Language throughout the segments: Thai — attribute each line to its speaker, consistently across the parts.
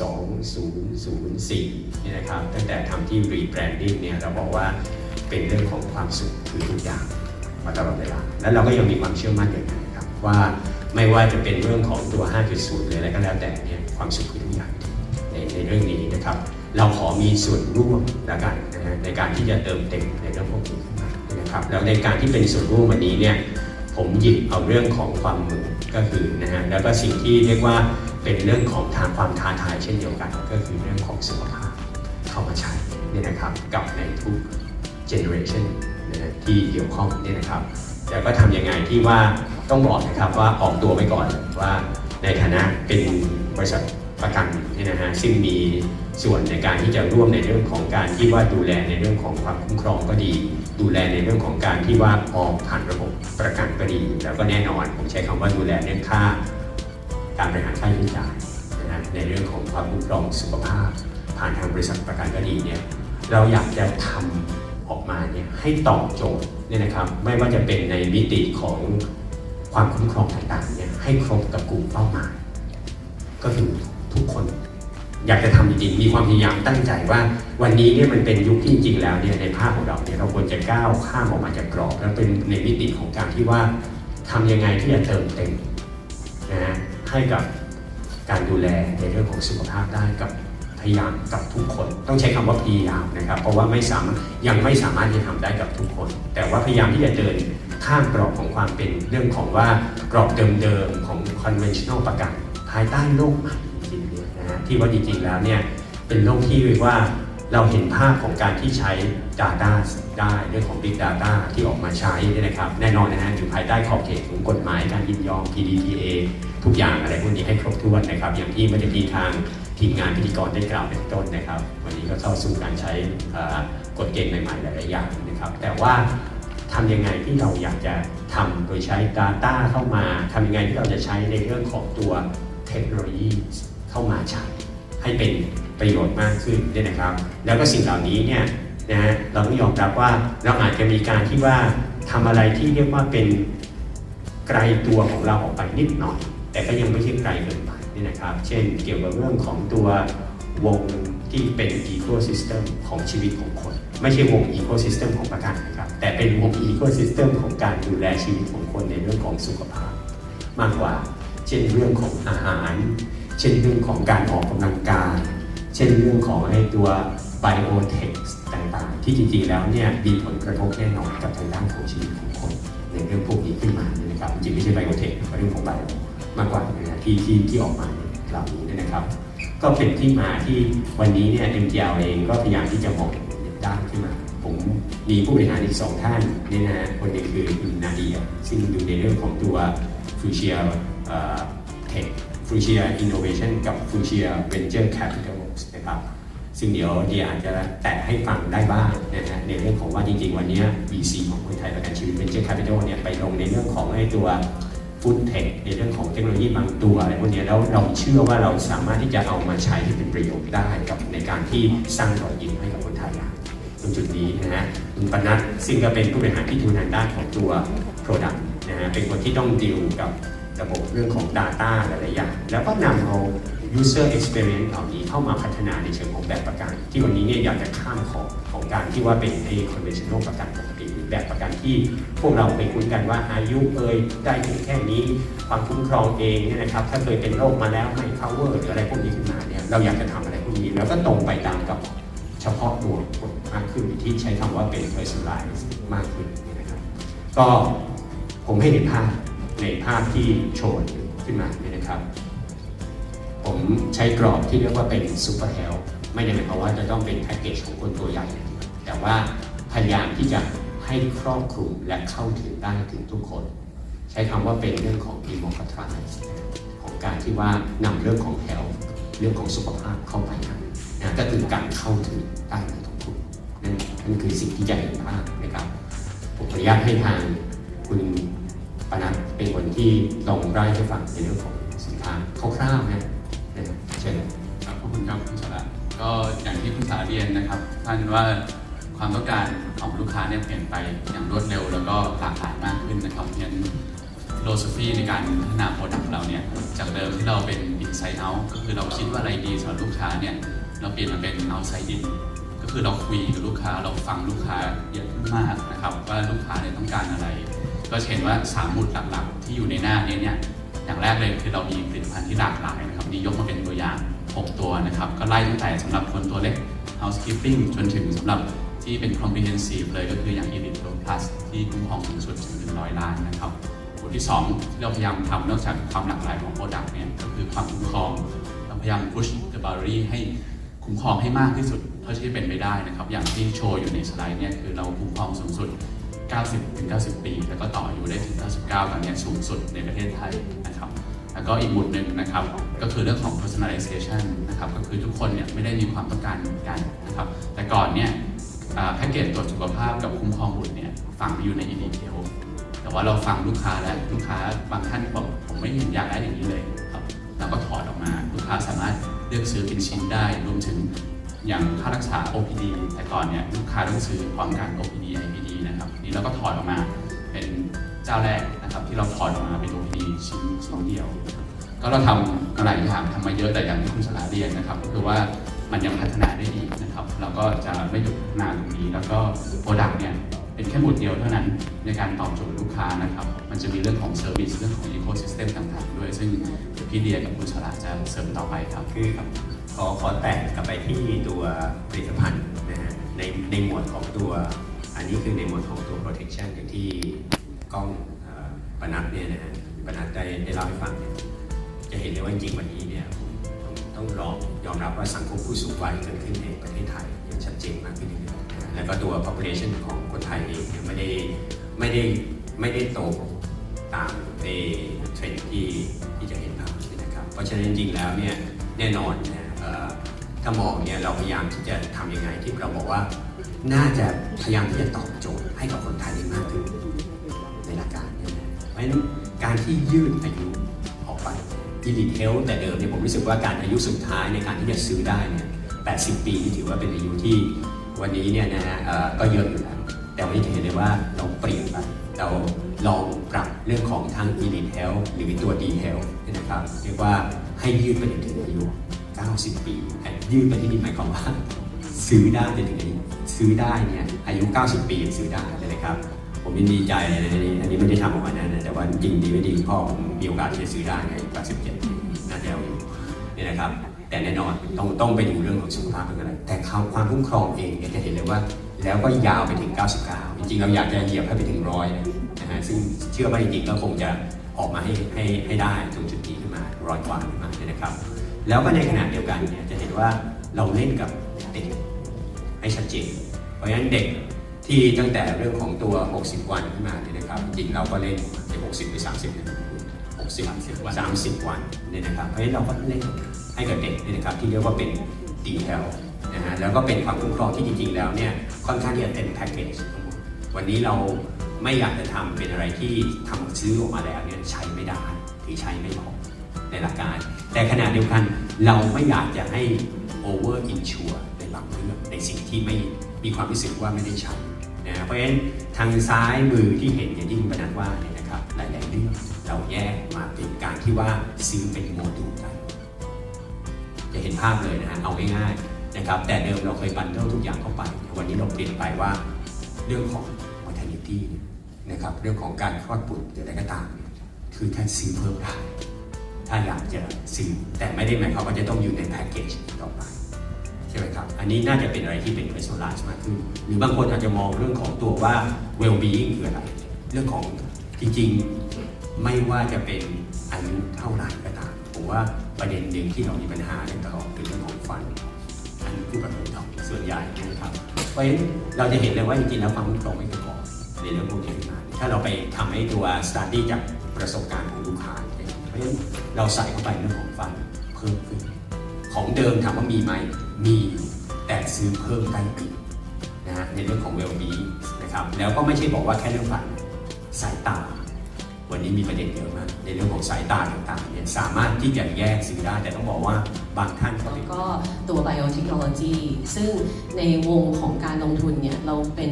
Speaker 1: 2004เนี่ยนะครับตั้งแต่ทำที่ rebranding เนี่ยเราบอกว่าเป็นเรื่องของความสุขคือทุกอย่างมาตลอดเวลา แล้วเราก็ยังมีความเชื่อมั่นอย่างนั้นครับว่าไม่ว่าจะเป็นเรื่องของตัว 5.0 หรืออะไรก็แล้วแต่เนี่ยความสุขคือทุกอย่างในในเรื่องนี้นะครับ เราขอมีส่วนร่วมล้วกันนะฮะในการที่จะเติมเต็มในเรื่องพวกนี้ขึ้นมานะครับแล้วในการที่เป็นส่วนร่วมวันนี้เนี่ยผมหยิบเอาเรื่องของความมือก็คือนะฮะแล้วก็สิ่งที่เรียกว่า เป็นเรื่องของทางความท้าทายเช่นเดียวกัน ก็คือเรื่องของสุขภาพเข้ามาใช้เนี่ยนะครับกับในทุก generation นที่เกี่ยวข้องเนี่ยนะครับ แต่ก็ทำยังไงที่ว่าต้องบอกนะครับว่าออกตัวไว้ก่อนว่าในฐานะเป็นบริษัทประกันเนี่ยนะฮะซึ่งมีส่วนในการที่จะร่วมในเรื่องของการที่ว่าดูแลในเรื่องของความคุ้มครองก็ดี ดูแลในเรื่องของการที่ว่าออกผ่านระบบประกันก็ดี แล้วก็แน่นอนผมใช้คำว่าดูแลเรื่องค่า การบริหารค่าใช้จ่ายนะในเรื่องของความคุ้มครองสุขภาพ ผ่านทางบริษัทประกันก็ดีเนี่ยเราอยากจะทำออกมาเนี่ยให้ตอบโจทย์เนี่ยนะครับไม่ว่าจะเป็นในมิติของความคุ้มครองต่างๆเนี่ยให้ครบกับกลุ่มเป้าหมาย ก็คือทุกคนอยากจะทำจริงๆ มีความพยายามตั้งใจว่า วันนี้เนี่ยมันเป็นยุคที่จริงๆแล้วเนี่ยในภาพของเราเนี่ยเราควรจะก้าวข้ามออกมาจากกรอบ แล้วเป็นในมิติของการที่ว่าทำยังไงที่จะเติมเต็มนะฮะ ให้กับการดูแลในเรื่องของสุขภาพได้กับพยายามกับทุกคน ต้องใช้คำว่าพยายามนะครับ เพราะว่าไม่สามารถยังไม่สามารถที่จะทำได้กับทุกคน แต่ว่าพยายามที่จะเดินข้ามกรอบของความเป็นเรื่องของว่ากรอบเดิมๆของ conventional ประกันภายใต้โลกใหม่จริงๆเนี่ยนะฮะที่ว่าจริงๆแล้วเนี่ยเป็นโลกที่เรียกว่า เราเห็นภาพของการที่ใช้ Data ได้เรื่องของ Big Data ที่ออกมาใช้นี่นะครับ แน่นอนนะฮะอยู่ภายใต้ขอบเขตของกฎหมายการยินยอม PDPA ทุกอย่างอะไรพวกนี้ให้ครบถ้วนนะครับ อย่างที่เมื่อกี้ทางทีมงานพิธีกรได้กล่าวเป็นต้นนะครับ วันนี้ก็เข้าสู่การใช้กฎเกณฑ์ใหม่ๆหลายๆอย่างนะครับ แต่ว่าทำยังไงที่เราอยากจะทำโดยใช้ Data เข้ามาทำยังไงที่เราจะใช้ในเรื่องของตัวเทคโนโลยีเข้ามาใช้ ให้เป็นประโยชน์มากขึ้นเนี่ยนะครับ แล้วก็สิ่งเหล่านี้เนี่ยนะฮะเราต้องยอมรับว่าเราอาจจะมีการที่ว่าทำอะไรที่เรียกว่าเป็นไกลตัวของเราออกไปนิดหน่อย แต่ก็ยังไม่ใช่ไกลเกินไปนี่นะครับ เช่นเกี่ยวกับเรื่องของตัววงที่เป็นอีโค y ิสเต็มของชีวิตของคน ไม่ใช่วงอีโค y ิสเต็มของประกันนะครับ แต่เป็นวงอีโค y ิสเต็มของการดูแลชีวิตของคนในเรื่องของสุขภาพ มากกว่า เช่นเรื่องของอาหาร เช่นเรื่องของการออกกำลังกาย เช่นเรื่องของไอ้ตัว biotech ต่างๆ ที่จริงๆแล้วเนี่ยมีผลกระทบแน่นอนกับทางด้านของชีวิตของคน ในเรื่องพวกนี้ขึ้นมาเนี่ยนะครับจริงๆไม่ใช่ biotech เป็นเรื่องของ bio มากกว่านะที่ที่ที่ออกมาเหล่านี้นะครับ ก็เป็นที่มาที่วันนี้เนี่ย MTL เองก็พยายามที่จะมองด้านขึ้นมา ผมมีผู้บริหารอีกสองท่านนี่นะฮะคนหนึงคือคุณนาเดียซึ่งอยู่ในเรื่องของตัว Future เทค Future Innovation กับ Future Venture Capital นะครับซึ่งเดี๋ยวเดียอาจจะแตะให้ฟังได้บ้างนะฮะในเรื่องของว่าจริงๆ วันนี้ VC ของคนไทยประกันชีวิต Venture Capital เนี่ยไปลงในเรื่องของไอ้ตัว Food Tech ในเรื่องของเทคโนโลยีบางตัวอะไรพวกนี้แล้วเราเชื่อว่าเราสามารถที่จะเอามาใช้ที่เป็นประโยชน์ได้กับในการที่สร้างรอยยิ้มให้กับคนไทยได้ตรงจุดนี้นะฮะคุณปนัทซึ่งก็เป็นผู้บริหารที่ดูทางด้านของตัว Product นะฮะเป็นคนที่ต้องดีลกับ ระบบเรื่องของ Data หลายๆอย่าง แล้วก็นำเอา user experience เหล่านี้เข้ามาพัฒนาในเชิงของแบบประกัน ที่วันนี้เนี่ยอยากจะข้ามของของการที่ว่าเป็นไอ้ conventional ประกันปกติหรือแบบประกันที่พวกเราไปคุ้นกันว่าอายุเอ่ยได้ถึงแค่นี้ความคุ้มครองเองเนี่ยนะครับถ้าเคยเป็นโรคมาแล้วไม่ cover หรืออะไรพวกนี้ขึ้นมาเนี่ยเราอยากจะทำอะไรพวกนี้แล้วก็ตรงไปตามกับเฉพาะตัวคนมากขึ้นที่ใช้คำว่าเป็น personalized มากขึ้นนะครับก็ผมให้เห็นภาพ ในภาพที่โชว์ขึ้นมาเนี่ยนะครับ ผมใช้กรอบที่เรียกว่าเป็นซูเปอร์เฮลไม่ได้หมายความว่าจะต้องเป็นแพ็กเกจของคนตัวใหญ่เดียวแต่ว่าพยายามที่จะให้ครอบคลุมและเข้าถึงได้ถึงทุกคน ใช้คำว่าเป็นเรื่องของ democratize ของการที่ว่านำเรื่องของ health เรื่องของสุขภาพเข้าไปนะนก็คือการเข้าถึงได้ในทุกกลุ่มนั่นนั่นคือสิ่งที่ใหญ่มากนะครับผมขออนุญาตให้ทางคุณ ปนัดเป็นคนที่ลองไล่ให้ฟังในเรื่องของสินค้าคร่าวๆนะนะครับเชิญ
Speaker 2: ครับขอบคุณครับคุณสาระก็อย่างที่คุณสาเรียนนะครับท่านว่าความต้องการของลูกค้าเนี่ยเปลี่ยนไปอย่างรวดเร็ว แล้วก็หลากหลายมากขึ้นนะครับงั้นโล philosophy ในการพัฒนา product เราเนี่ยจากเดิมที่เราเป็น inside out ก็คือเราคิดว่าอะไรดีสำหรับลูกค้าเนี่ยเราเปลี่ยนมาเป็น outside in ก็คือเราคุยกับลูกค้าเราฟังลูกค้าเยอะมากนะครับว่าลูกค้าเนี่ยต้องการอะไร ก็จะเห็นว่าสามหมุดหลักๆ ที่อยู่ในหน้านี้เนี่ยอย่างแรกเลยคือเรามีผลิตภัณฑ์ที่หลากหลายนะครับนี่ยกมาเป็นตัวอย่าง 6 ตัวนะครับ ก็ไล่ตั้งแต่สำหรับคนตัวเล็ก housekeeping จนถึงสำหรับที่เป็น comprehensive เลยก็คืออย่าง Elite Pro Plus ที่คุ้มครองสูงสุดถึง100 ล้านนะครับบทที่2ที่เราพยายามทำนอกจากความหลากหลายของ Product เนี่ยก็คือความคุ้มครองเราพยายาม push the boundary ให้คุ้มครองให้มากที่สุดเท่าที่เป็นไปได้นะครับ อย่างที่โชว์อยู่ในสไลด์เนี่ยคือเราคุ้มครองสูงสุด 90ถึง90 ปี แล้วก็ต่ออายุได้ถึง 99ตอนนี้สูงสุดในประเทศไทยนะครับ แล้วก็อีกหมุดหนึ่งนะครับ ก็คือเรื่องของ personalization นะครับ ก็คือทุกคนเนี่ยไม่ได้มีความต้องการเหมือนกันนะครับ แต่ก่อนเนี่ยแพ็กเกจตรวจสุขภาพกับคุ้มครองบุตรเนี่ยฝังอยู่ใน e d t a i l แต่ว่าเราฟังลูกค้าและลูกค้าบางท่านบอกผมไม่อยากได้อย่างนี้เลยครับเราก็ถอดออกมาลูกค้าสามารถเลือกซื้อเป็นชิ้นได้รวมถึงอย่างค่ารักษา OPD แต่ก่อนเนี่ยลูกค้าต้องซื้อพร้อมกัน OPD IPD นะครับนี่เราก็ถอดออกมา เป็นเจ้าแรกนะครับที่เราถอดออกมาเป็น OPD ชิ้นชิ้นเดียว ก็เราทำหลายอย่างทำมาเยอะแต่อย่างที่คุณสลาเรียนนะครับก็คือว่ามันยังพัฒนาได้อีกนะครับ เราก็จะไม่หยุดพัฒนาตรงนี้ แล้วก็โปรดักต์เนี่ยเป็นแค่หมุดเดียวเท่านั้นในการตอบโจทย์ลูกค้านะครับ มันจะมีเรื่องของเซอร์วิสเรื่องของอีโคซิสเต็มต่างๆ ด้วย ซึ่งเดี๋ยวพี่เดียกับคุณสลาจะเสริมต่อไปครับ
Speaker 1: คือขอขอแตะกลับไปที่ตัวผลิตภัณฑ์นะฮะในในหมวดของตัว อันนี้คือในหมวดของตัว protection อย่างที่กล้องอ่อปนัดเนี่ยนะฮะปนัดได้ได้เล่าให้ฟังเนี่ยจะเห็นเลยว่าจริงวันนี้เนี่ยต้องต้องลองยอมรับว่าสังคมผู้สูงวัยเกิดขึ้นในประเทศไทยอย่างชัดเจนมากขึ้นเรื่อยๆแล้วก็ตัว population ของคนไทยเองเนี่ไม่ได้ไม่ได้ไม่ได้โตตามในเทรนด์ที่ที่จะเห็นภาพนะครับ เพราะฉะนั้นจริงแล้วเนี่ยแน่นอนนะถ้ามองเนี่ยเราพยายามที่จะทำยังไงที่เราบอกว่า น่าจะพยายามที่จะตอบโจทย์ให้กับคนไทยได้มากขึ้นในหลักการเนี่ยนะเพราะฉะนั้นการที่ยืดอายุออกไป Elite Health แต่เดิมเนี่ยผมรู้สึกว่าการอายุสุดท้ายในการที่จะซื้อได้เนี่ย80 ปีนี่ถือว่าเป็นอายุที่วันนี้เนี่ยนะฮะก็เยอะอยู่แล้วแต่วันนี้เห็นเลยว่าเราเปลี่ยนไปเราลองปรับเรื่องของทั้ง Elite Health หรือตัว D Health เนี่ยนะครับเรียกว่าให้ยืดไปถึงอายุ 90 ปี ยืดไปที่นี่หมายความว่า ซื้อได้จนถึงอายุ ซื้อได้เนี่ยอายุ 90 ปีซื้อได้เลยครับ ผมยินดีใจเลยนะอันนี้อันนี้ไม่ได้ทำออกมานะแต่ว่าจริงดีไม่ดีพ่อผมมีโอกาสที่จะซื้อได้ไง87ปีน่าจะเอาอยู่เนี่ยนะครับ แต่แน่นอนต้องต้องไปดูเรื่องของสุขภาพเป็นอะไรแต่ความความคุ้มครองเองเนี่ยจะเห็นเลยว่า แล้วก็ยาวไปถึง 99 จริงๆ เราอยากจะเหยียบให้ไปถึงร้อยนะฮะซึ่งเชื่อว่าจริงๆก็คงจะออกมาให้ให้ให้ได้ตรงจุดนี้ขึ้นมาร้อยกว่าขึ้นมาเนี่ยนะครับ แล้วก็ในขณะเดียวกันเนี่ยจะเห็นว่าเราเล่นกับเด็ก ให้ชัดเจน เพราะฉะนั้นเด็กที่ตั้งแต่เรื่องของตัว 60 วันขึ้นมาเนี่ยนะครับ จริงๆเราก็เล่นใน60หรือ30เนี่ย60
Speaker 2: 30 วัน
Speaker 1: 30 วันเนี่ยนะครับ เพราะฉะนั้นเราก็เล่นให้กับเด็กเนี่ยนะครับที่เรียกว่าเป็นดีเทลนะฮะ แล้วก็เป็นความคุ้มครองที่จริงๆแล้วเนี่ยค่อนข้างที่จะเต็มแพ็กเกจทั้งหมดวันนี้เราไม่อยากจะทำเป็นอะไรที่ทำซื้อออกมาแล้วเนี่ยใช้ไม่ได้หรือใช้ไม่พอในหลักการ แต่ขณะเดียวกันเราไม่อยากจะให้ over insure ในบางเรื่องในสิ่งที่ไม่มีความรู้สึกว่าไม่ได้ใช้นะเพราะฉะนั้นทางซ้ายมือที่เห็นอย่างที่คุณปนัดว่าเนี่ยนะครับหลายๆเรื่องเราแยกมาเป็นการที่ว่าซื้อเป็นโมดูลกันจะเห็นภาพเลยนะฮะเอาง่ายๆนะครับแต่เดิมเราเคยบันเทิลทุกอย่างเข้าไป วันนี้เราเปลี่ยนไปว่าเรื่องของ maternity เนี่ยนะครับเรื่องของการคลอดบุตรหรืออะไรก็ตาม คือท่านซื้อเพิ่มได้ถ้าอยากจะซื้อแต่ไม่ได้หมายความว่าจะต้องอยู่ในแพ็กเกจต่อไป ใช่ไหมครับ อันนี้น่าจะเป็นอะไรที่เป็น p e r s o n a l i z e มากขึ้น หรือบางคนอาจจะมองเรื่องของตัวว่า well being คืออะไร เรื่องของจริงๆ ไม่ว่าจะเป็นอายุเท่าไหร่ก็ตามผมว่าประเด็นหนึ่งที่เรามีปัญหาในตลอดคือเรื่องของฟันอันนี้ผู้ประกอบการส่วนใหญ่นะครับเพราะฉะนั้นเราจะเห็นเลยว่าจริงๆแล้วความคุ้มครองไม่เพียงพอในเรื่องพวกนี้มาถ้าเราไปทำให้ตัวสตาร์ดี้จากประสบการณ์ของลูกค้ายเพราะฉะนั้นเราใส่เข้าไปเรื่องของฟันเพิ่มขึ้น ของเดิมถามว่ามีไหมมีแต่ซื้อเพิ่มได้อีกนะฮะในเรื่องของเวลบีนะครับแล้วก็ไม่ใช่บอกว่าแค่เรื่องฟันสายตา วันนี้มีประเด็นเยอะมากในเรื่องของสายตาต่างๆเนี่ยสามารถที่จะแยกซื้อได้ แต่ต้องบอกว่าบางท่านก็
Speaker 3: แล้วก็ตัว biotechnology ซึ่งในวงของการลงทุนเนี่ยเราเป็น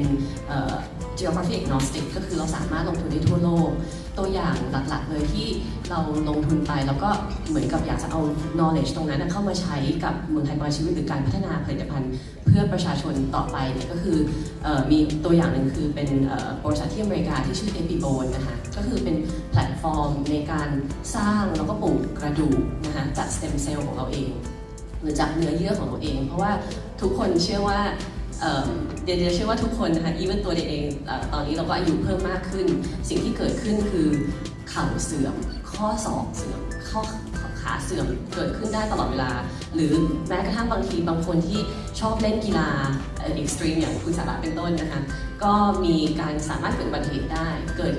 Speaker 3: geography agnostic ก็คือเราสามารถลงทุนได้ทั่วโลก ตัวอย่างหลักๆเลยที่เราลงทุนไปแล้วก็เหมือนกับอยากจะเอา knowledge ตรงนั้นเข้ามาใช้กับเมืองไทยประชีวิตหรือการพัฒนาผลิตภัณฑ์ เพื่อประชาชนต่อไปเนี่ยก็คืออมีตัวอย่างหนึ่งคือเป็นบริษัทที่อเมริกาที่ชื่อ Epibone นะคะก็คือเป็นแพลตฟอร์มในการสร้างแล้วก็ปลูกกระดูกนะคะจากสเต็มเซลล์ของเราเอง หรือจากเนื้อเยื่อของเราเอง เพราะว่าทุกคนเชื่อว่า เดียเดียเชื่อว่าทุกคนนะคะอีเวนตัวเดียเองตอนนี้เราก็อายุเพิ่มมากขึ้น สิ่งที่เกิดขึ้นคือเข่าเสื่อม ข้อศอกเสื่อมข้อขาเสื่อมเกิดขึ้นได้ตลอดเวลา หรือแม้กระทั่งบางทีบางคนที่ชอบเล่นกีฬาเอ็กซ์ตรีมอย่างคุณสาระเป็นต้นนะคะก็มีการสามารถเกิดอุบัติเหตุได้ เกิด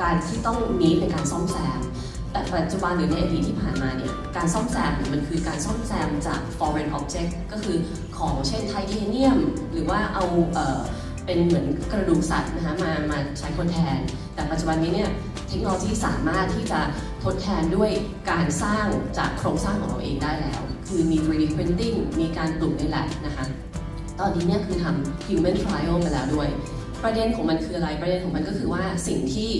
Speaker 3: การที่ต้องมีในการซ่อมแซม แต่ปัจจุบันหรือในอดีตที่ผ่านมาเนี่ย การซ่อมแซมมันคือการซ่อมแซมจาก foreign object ก็คือของเช่นไทเทเนียม หรือว่าเอาเออเป็นเหมือนกระดูกสัตว์นะคะมามาใช้ทดแทน แต่ปัจจุบันนี้เนี่ยเทคโนโลยีสามารถที่จะทดแทนด้วยการสร้างจากโครงสร้างของเราเองได้แล้ว คือมี 3D printing มีการปลูกใน lab นะคะ ตอนนี้เนี่ยคือทำ human trial ไปแล้วด้วย ประเด็นของมันคืออะไรประเด็นของมันก็คือว่าสิ่งที่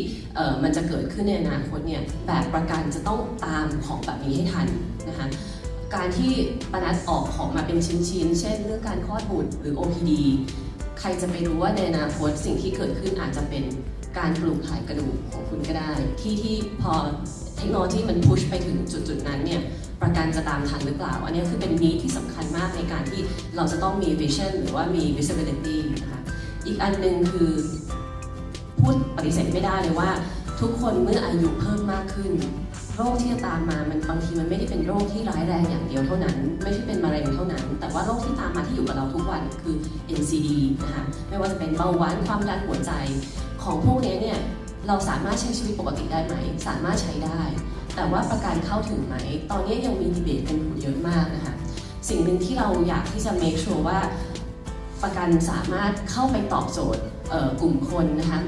Speaker 3: มันจะเกิดขึ้นในอนาคตเนี่ยแบบประกันจะต้องตามของแบบนี้ให้ทันนะคะการที่ปนัดออกของมาเป็นชิ้นๆ เช่น เรื่องการคลอดบุตรหรือ OPD ใครจะไปรู้ว่าในอนาคตสิ่งที่เกิดขึ้นอาจจะเป็นการปลูกถ่ายกระดูกของคุณก็ได้ ที่ที่พอเทคโนโลยีมันพุชไปถึงจุดๆนั้นเนี่ยประกันจะตามทันหรือเปล่า อันนี้คือเป็นนีที่สำคัญมากในการที่เราจะต้องมี vision หรือว่ามี visibility นะคะ อีกอันหนึ่งคือพูดปฏิเสธไม่ได้เลยว่า ทุกคนเมื่ออายุเพิ่มมากขึ้น โรคที่จะตามมามันบางทีมันไม่ได้เป็นโรคที่ร้ายแรงอย่างเดียวเท่านั้น ไม่ใช่เป็นมะเร็งเท่านั้น แต่ว่าโรคที่ตามมาที่อยู่กับเราทุกวันคือ NCD นะคะไม่ว่าจะเป็นเบาหวานความดันหัวใจ ของพวกนี้เนี่ยเราสามารถใช้ชีวิตปกติได้ไหม สามารถใช้ได้ แต่ว่าประกันเข้าถึงไหม ตอนนี้ยังมีดีเบตกันอยู่เยอะมากนะคะ สิ่งหนึ่งที่เราอยากที่จะ make sure ว่า ประกันสามารถเข้าไปตอบโจทย์เอ่อกลุ่มคนนะคะ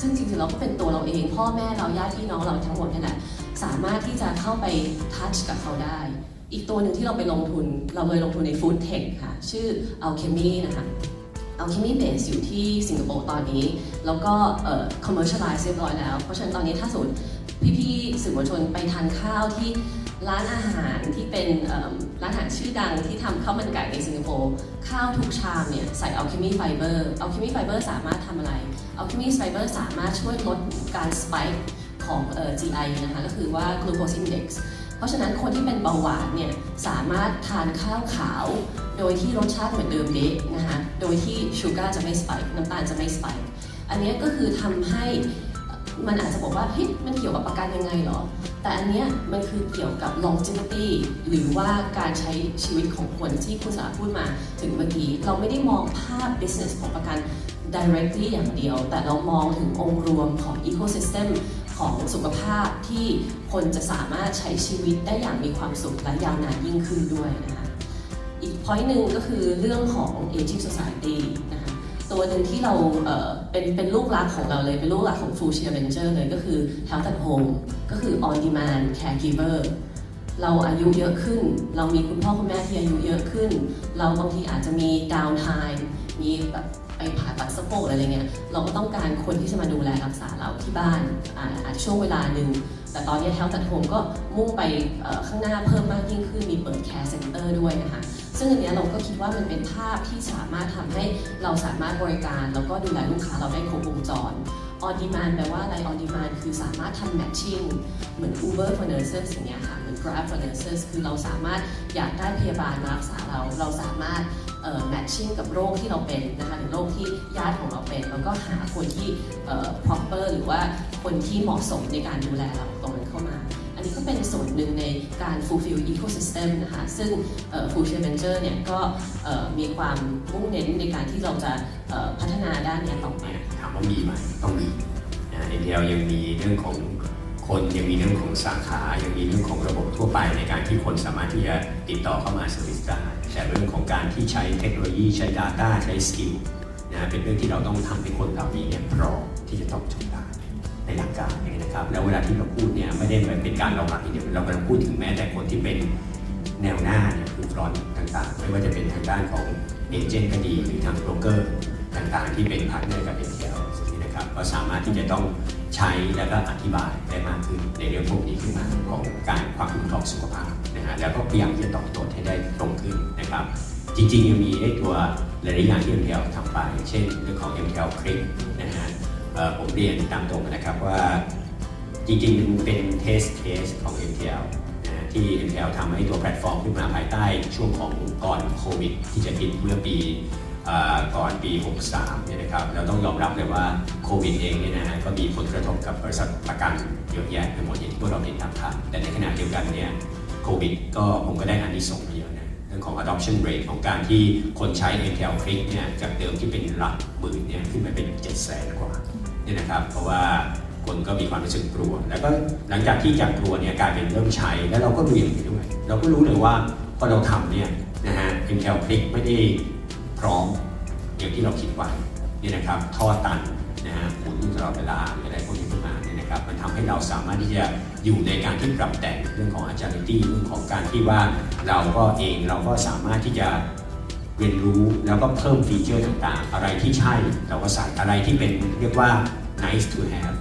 Speaker 3: ซึ่งจริงๆเราก็เป็นตัวเราเอง พ่อแม่เราญาติพี่น้องเราทั้งหมดนี่แหละสามารถที่จะเข้าไปทัชกับเขาได้ อีกตัวหนึ่งที่เราไปลงทุน เราเลยลงทุนในฟู้ดเทคค่ะ ชื่อ Alchemy นะคะ Alchemy Base อยู่ที่สิงคโปร์ตอนนี้ แล้วก็เอ่อ commercialize เรียบร้อยแล้ว เพราะฉะนั้นตอนนี้ถ้าสมมติพี่ๆสื่อมวลชนไปทานข้าวที่ ร้านอาหารที่เป็นร้านอาหารชื่อดังที่ทำข้าวมันไก่ในสิงคโปร์ข้าวทุกชามเนี่ยใส่ Alchemy Fiber Alchemy Fiber สามารถทำอะไร Alchemy Fiber สามารถช่วยลดการ spike ของเอ่อ GI นะคะก็คือว่า glucose index เพราะฉะนั้นคนที่เป็นเบาหวานเนี่ยสามารถทานข้าวขาว โดยที่รสชาติเหมือนเดิมเด๊ะนะคะโดยที่ชูการ์จะไม่สไปค์น้ำตาลจะไม่สไปค์อันนี้ก็คือทำให้ มันอาจจะบอกว่าเฮ้ยมันเกี่ยวกับประกันยังไงเหรอ แต่อันเนี้ยมันคือเกี่ยวกับ longevity หรือว่าการใช้ชีวิตของคนที่คุณสาพูดมาถึงเมื่อกี้ เราไม่ได้มองภาพ business ของประกัน directly อย่างเดียว แต่เรามองถึงองค์รวมของ ecosystem ของสุขภาพที่คนจะสามารถใช้ชีวิตได้อย่างมีความสุขและยาวนานยิ่งขึ้นด้วยนะคะ อีก point หนึ่งก็คือเรื่องของ aging society นะคะ ตัวหนึ่งที่เราเเป็นเป็นลูกรักของเราเลย เป็นลูกรักของ Full Share Venture เลยก็คือ Health at Home ก็คือ on demand caregiver เราอายุเยอะขึ้น เรามีคุณพ่อคุณแม่ที่อายุเยอะขึ้น เราบางทีอาจจะมี down time มีแบบไปผ่าตัดสะโพกอะไรเงี้ย เราก็ต้องการคนที่จะมาดูแลรักษาเราที่บ้านอาอาจจะช่วงเวลาหนึ่ง แต่ตอนนี้ Health at Home ก็มุ่งไปข้างหน้าเพิ่มมากยิ่งขึ้น มีเปิด Care Center ด้วยนะคะ ซึ่งอันนี้เราก็คิดว่ามันเป็นภาพที่สามารถทำให้เราสามารถบริการ แล้วก็ดูแลลูกค้าเราได้ครบวงจร on demand แปลว่าอะไร on demand คือสามารถทำแมทชิ่งเหมือน Uber for nurses อย่างเงี้ยค่ะเหมือน Grab for nurses คือเราสามารถอยากได้พยาบาลมารักษาเรา เราสามารถแมทชิ่งกับโรคที่เราเป็นนะคะหรือโรคที่ญาติของเราเป็น แล้วก็หาคนที่เอ่อ proper หรือว่าคนที่เหมาะสมในการดูแลเราตรงนั้น นนี้ก็เป็นส่วนหนึ่งในการ fulfill ecosystem นะคะ ซึ่ง Full Share Venture เนี่ยก็มีความมุ่งเน้นในการที่เราจะพัฒนาด้านนี้ต่อไป
Speaker 1: ถามว่ามีไหมต้องมีนะ NPL ยังมีเรื่องของคนยังมีเรื่องของสาขายังมีเรื่องของระบบทั่วไปในการที่คนสามารถที่จะติดต่อเข้ามาสวิสได้แต่เรื่องของการที่ใช้เทคโนโลยีใช้ Data ใช้สกิลนะเป็นเรื่องที่เราต้องทำให้คนเหล่านี้เนี่ยพร้อมที่จะตอบโจทย์ ในหลักการนี้นะครับแล้วเวลาที่เราพูดเนี่ยไม่ได้เป็นการราหลักอย่างเดียวเรากำลังพูดถึงแม้แต่คนที่เป็นแนวหน้าเนี่ยคือฟรอนต่างๆ ไม่ว่าจะเป็นทางด้านของเอเจนต์ก็ดีหรือทางโบรกเกอร์ต่างๆ ที่เป็นพาร์ทเนอร์กับ NPL นี่นะครับก็สามารถที่จะต้องใช้แล้วก็อธิบายได้มากขึ้นในเรื่องพวกนี้ขึ้นมาของการความคุ้มครองสุขภาพนะฮะแล้วก็พยายามที่จะตอบโจทย์ให้ได้ตรงขึ้นนะครับจริงๆยังมีได้ตัวหลายๆอย่างที่ MTL ทำไป เช่นเรื่องของ MTL Click นะฮะ ผมเรียนตามตรงนะครับว่าจริงๆมันเป็นเทสเคสของ MTL นะที่ MTL ทำให้ตัวแพลตฟอร์มขึ้นมาภายใต้ช่วงของก่อนโควิดที่จะฮิตเมื่อปีก่อนปี 63 เนี่ยนะครับ เราต้องยอมรับเลยว่าโควิดเองเนี่ยนะฮะก็มีผลกระทบกับบริษัทประกันเยอะแยะไปหมดอย่างที่พวกเราเห็นตามข่าวแต่ในขณะเดียวกันเนี่ยโควิดก็ผมก็ได้อานิสงส์มาเยอะนะเรื่องของ adoption rate ของการที่คนใช้ MTL Click เนี่ยจากเดิมที่เป็นหลักหมื่นเนี่ยขึ้นมาเป็น7 0 0 0 0 0กว่า นี่ยนะครับ เพราะว่าคนก็มีความรู้สึกกลัว แล้วก็หลังจากที่จากกลัวเนี่ยกลายเป็นเริ่มใช้แล้วเราก็เรียนไปด้วยเราก็รู้เลยว่าพอเราทำเนี่ยนะฮะ Intel Click ไม่ได้พร้อมอย่างที่เราคิดไว้เนี่ยนะครับท่อตันนะฮะหมุนตลอดเวลาอะไรพวกนี้ขึ้นมาเนี่ยนะครับมันทำให้เราสามารถที่จะอยู่ในการที่ปรับแต่งเรื่องของ agility เรื่องของการที่ว่าเราก็เองเราก็สามารถที่จะ เรียนรู้แล้วก็เพิ่มฟีเจอร์ต่างๆ อะไรที่ใช่เราก็ใส่อะไรที่เป็นเรียกว่า nice to have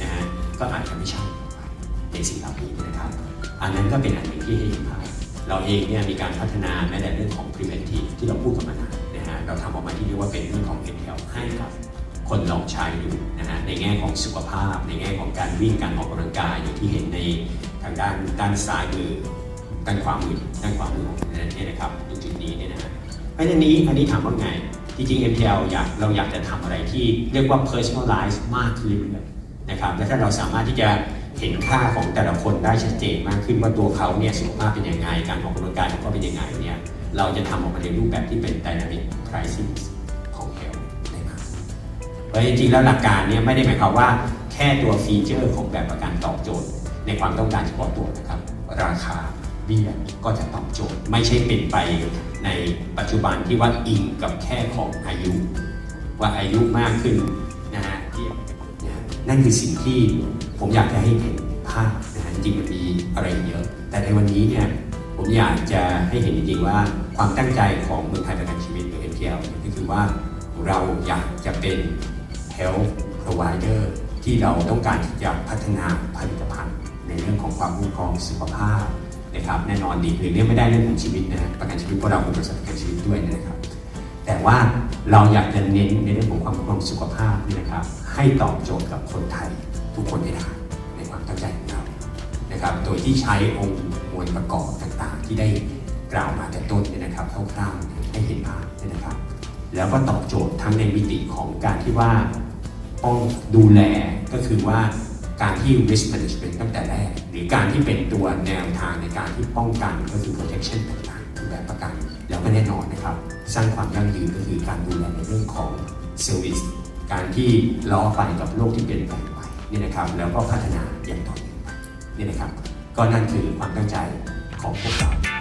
Speaker 1: นะฮะก็อาจจะไม่ใช่ในสิ่งเหล่านี้นะครับ อันนั้นก็เป็นอันหนึ่งที่ให้เห็นภาพเราเองเนี่ยมีการพัฒนาแม้แต่เรื่องของ preventive ที่เราพูดกันมานานนะฮะเราทำออกมาที่เรียกว่าเป็นเรื่องของ ML ให้กับคนลองใช้ดูนะฮะในแง่ของสุขภาพ ในแง่ของการวิ่งการออกกำลังกายอย่างที่เห็นในทางด้านด้านซ้ายมือด้านขวามือด้านขวามือของเนี่ยนะครับจุดนี้เนี่ยนะฮะ เพราะฉะนั้นนี้อันนี้ถามว่าไง จริงๆ MTL อยากเราอยากจะทำอะไรที่เรียกว่า personalize มากขึ้นนะครับ และถ้าเราสามารถที่จะเห็นค่าของแต่ละคนได้ชัดเจนมากขึ้นว่าตัวเขาเนี่ยสุขภาพเป็นยังไง การออกกำลังกายของเขาเป็นยังไงเนี่ยเราจะทำออกมาในรูปแบบที่เป็น dynamic pricing ของ health ได้มากเพราะจริงๆ แล้วหลักการเนี่ยไม่ได้หมายความว่าแค่ตัวฟีเจอร์ของแบบประกันตอบโจทย์ ในความต้องการเฉพาะตัวนะครับ ราคาเบี้ยก็จะตอบโจทย์ไม่ใช่เป็นไป ในปัจจุบันที่ว่าอิงกับแค่ของอายุ ว่าอายุมากขึ้นนะฮะที่นั่นคือสิ่งที่ผมอยากจะให้เห็นภาพนะฮะจริงๆมันมีอะไรเยอะ แต่ในวันนี้เนี่ยผมอยากจะให้เห็นจริงๆว่าความตั้งใจของเมืองไทยประกันชีวิตหรือ NPL เนี่ยก็คือว่าเราอยากจะเป็น health provider ที่เราต้องการที่จะพัฒนาผลิตภัณฑ์ ในเรื่องของความคุ้มครองสุขภาพ นะครับแน่นอนดีคือเนี่ยไม่ได้เรื่องของชีวิตนะฮะประกันชีวิตเพราะเราเป็นบริษัทประกันชีวิตด้วยนะครับ แต่ว่าเราอยากจะเน้นในเรื่องของความคุ้มครองสุขภาพนี่นะครับ ให้ตอบโจทย์กับคนไทยทุกคนให้ได้ในความตั้งใจของเรานะครับ โดยที่ใช้องค์มวลประกอบต่างๆ ที่ได้กล่าวมาแต่ต้นเนี่ยนะครับคร่าวๆให้เห็นภาพเนี่ยนะครับ แล้วก็ตอบโจทย์ทั้งในมิติของการที่ว่าต้องดูแลก็คือว่า การที่ risk management ตั้งแต่แรก หรือการที่เป็นตัวแนวทางในการที่ป้องกันก็คือ protection ต่างๆแบบประกัน แล้วก็แน่นอนนะครับ สร้างความยั่งยืนก็คือการดูแลในเรื่องของ service การที่ล้อไปกับโลกที่เปลี่ยนแปลงไปนี่นะครับแล้วก็พัฒนาอย่างต่อเนื่องไปนี่นะครับ ก็นั่นคือความตั้งใจของพวกเรา